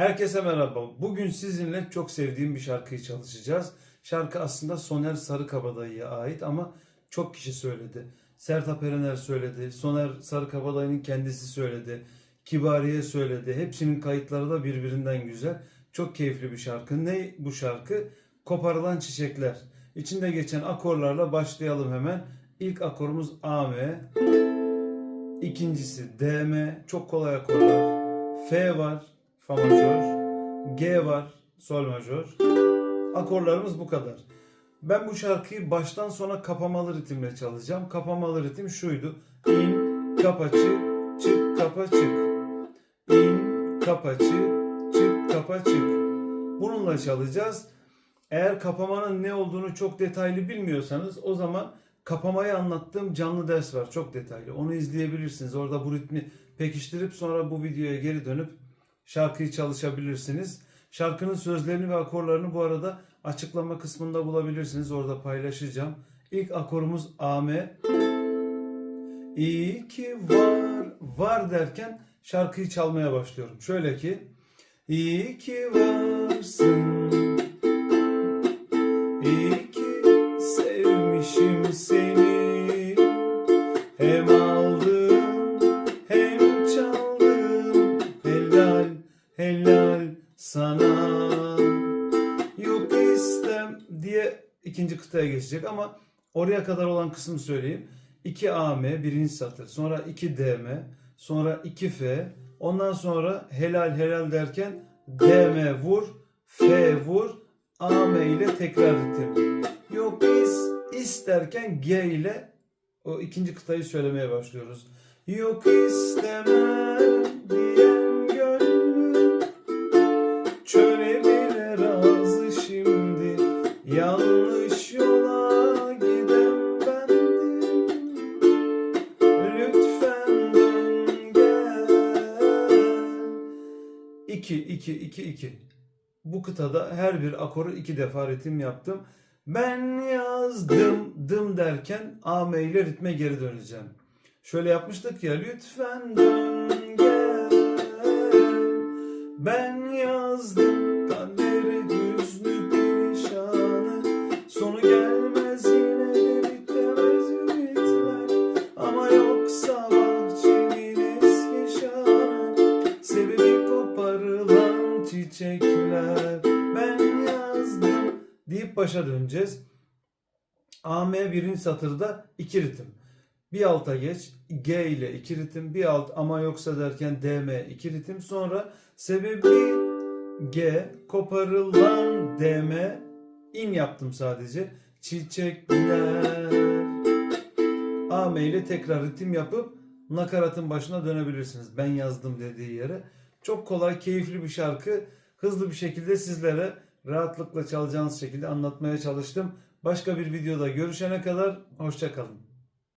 Herkese merhaba. Bugün sizinle çok sevdiğim bir şarkıyı çalışacağız. Şarkı aslında Soner Sarıkabadayı'ya ait ama çok kişi söyledi. Sertab Erener söyledi, Soner Sarıkabadayı'nın kendisi söyledi, Kibariye söyledi. Hepsinin kayıtları da birbirinden güzel. Çok keyifli bir şarkı. Ne bu şarkı? Koparılan Çiçekler. İçinde geçen akorlarla başlayalım hemen. İlk akorumuz A M. İkincisi D M. Çok kolay akorlar. F var. Fa majör. G var. Sol majör. Akorlarımız bu kadar. Ben bu şarkıyı baştan sona kapamalı ritimle çalacağım. Kapamalı ritim şuydu. İn, kapa, çık, çık, kapa, çık. İn, kapa, çık, çık, kapa, çık. Bununla çalacağız. Eğer kapamanın ne olduğunu çok detaylı bilmiyorsanız o zaman kapamayı anlattığım canlı ders var. Çok detaylı. Onu izleyebilirsiniz. Orada bu ritmi pekiştirip sonra bu videoya geri dönüp şarkıyı çalışabilirsiniz. Şarkının sözlerini ve akorlarını bu arada açıklama kısmında bulabilirsiniz. Orada paylaşacağım. İlk akorumuz AM. İyi ki var, var derken şarkıyı çalmaya başlıyorum. Şöyle ki İyi ki varsın sana Yok istem diye ikinci kıtaya geçecek ama oraya kadar olan kısmı söyleyeyim. 2 AM birinci satır sonra 2 DM sonra 2 F ondan sonra helal helal derken DM vur F vur AM ile tekrar ritim. Yok is is derken G ile o ikinci kıtayı söylemeye başlıyoruz. Yok istemem diyen 2 2 2 2 Bu kıtada her bir akoru iki defa ritim yaptım. Ben yazdım dım derken AM ile ritme geri döneceğim. Şöyle yapmıştık ya lütfen dön gel ben yazdım çiçekler Ben yazdım deyip başa döneceğiz. AM birinci satırda iki ritim. Bir alta geç G ile iki ritim bir alt ama yoksa derken DM iki ritim sonra sebebi G koparılan DM in yaptım sadece çiçekler AM ile tekrar ritim yapıp nakaratın başına dönebilirsiniz. Ben yazdım dediği yere. Çok kolay, keyifli bir şarkı. Hızlı bir şekilde sizlere rahatlıkla çalacağınız şekilde anlatmaya çalıştım. Başka bir videoda görüşene kadar hoşçakalın.